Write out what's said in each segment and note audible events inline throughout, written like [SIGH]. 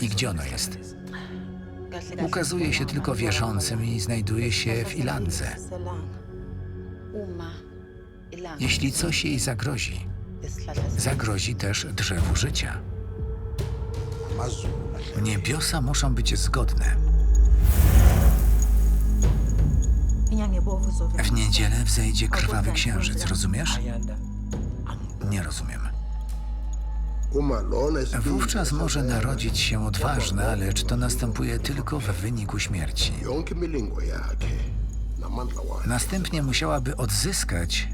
I gdzie ono jest? Ukazuje się tylko wierzącym i znajduje się w Ilandze. Jeśli coś jej zagrozi, zagrozi też drzewu życia. Niebiosa muszą być zgodne. W niedzielę wzejdzie krwawy księżyc, rozumiesz? Nie rozumiem. Wówczas może narodzić się odważna, lecz to następuje tylko w wyniku śmierci. Następnie musiałaby odzyskać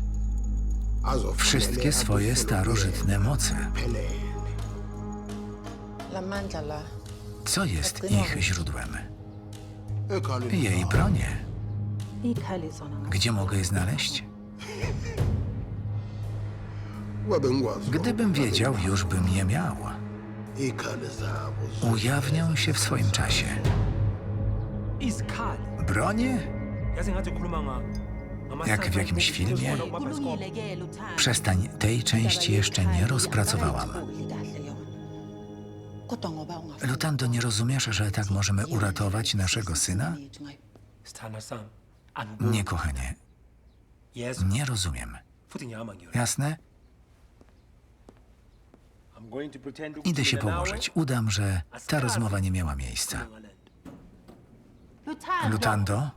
wszystkie swoje starożytne moce. Co jest ich źródłem? Jej bronie. Gdzie mogę je znaleźć? [LAUGHS] Gdybym wiedział, już bym je miał. Ujawnią się w swoim czasie. Bronie? Jak w jakimś filmie? Przestań, tej części jeszcze nie rozpracowałam. Lutando, nie rozumiesz, że tak możemy uratować naszego syna? Nie, kochanie, nie rozumiem. Jasne? Idę się położyć. Udam, że ta rozmowa nie miała miejsca. Lutando,